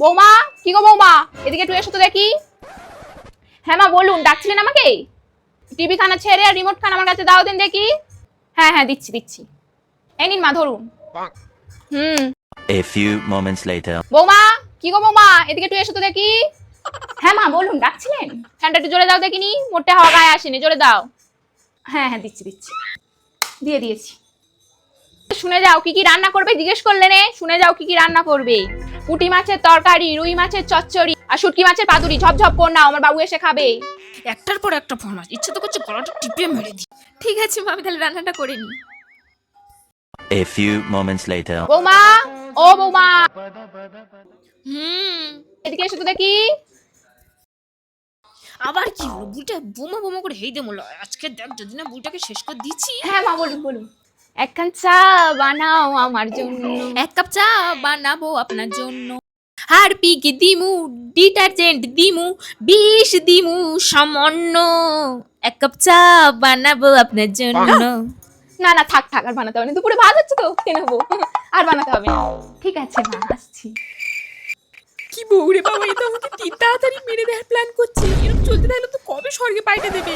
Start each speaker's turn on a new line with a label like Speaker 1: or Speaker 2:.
Speaker 1: বৌমা কি গো বৌমা? এদিকে একটু এসো তো দেখি। হ্যাঁ মা বলুন ডাকছিলেন আমাকে? টিভি খানা ছেড়ে আর রিমোট খান আমার কাছে দাও দেন দেখি। হ্যাঁ হ্যাঁ দিচ্ছি দিচ্ছি। এই নিন মা ধরুন। হুম।
Speaker 2: A few moments later.
Speaker 1: বৌমা কি গো বৌমা? এদিকে একটু এসো তো দেখি। হ্যাঁ মা বলুন ডাকছিলেন? ফ্যানটা একটু জোরে দাও দেখিনি মোটে হাওয়া গায়ে আসেনি জোরে দাও। হ্যাঁ হ্যাঁ দিচ্ছি দিচ্ছি। দিয়ে দিয়েছি। শুনে যাও কি কি রান্না করবে? জিজ্ঞেস করলে নে। শুনে যাও কি কি রান্না করবে। পুঁটি মাছের তরকারি রুই মাছের চচ্চড়ি আর শুটকি মাছের পাতুরি। ঝপঝপ কর নাও আমার বাবু এসে খাবে।
Speaker 3: একটার পর একটা ফরমাস ইচ্ছে তো করছে গলাটা টিপে মেরে দিই। ঠিক আছে মা আমি তাহলে রান্নাটা করে নিই।
Speaker 2: A few moments later.
Speaker 1: বৌমা ও বৌমা।
Speaker 3: হুম
Speaker 1: এদিকে এসো তো দেখি।
Speaker 3: আবার কি হলো? বুইটা বোমা বোমা করে হেই দে দেমলো আজকে দেখ যদি না বুইটাকে শেষ করে দিচ্ছি।
Speaker 1: হ্যাঁ মা বলুন বলুন। একখান চা বানাও আমার জন্য।
Speaker 3: এক কাপ চা বানাবো আপনার জন্য। হারপিক দিমু ডিটারজেন্ট দিমু বিষ দিমু সামান্য। এক কাপ চা বানাবো আপনার জন্য।
Speaker 1: না না থাক থাক আর বানাতে হবে না। দুপুরে ভাত হচ্ছে তো খেয়ে নেব। আর বানাতে হবে না। ঠিক আছে মা আসছি।
Speaker 3: কি বউরে বাবা এটা আমাকে তিন তাড়াতাড়ি মেরে দেওয়ার প্ল্যান করছে। এরকম চলতে থাকলে তো কবে স্বর্গে পাইতে দেবে?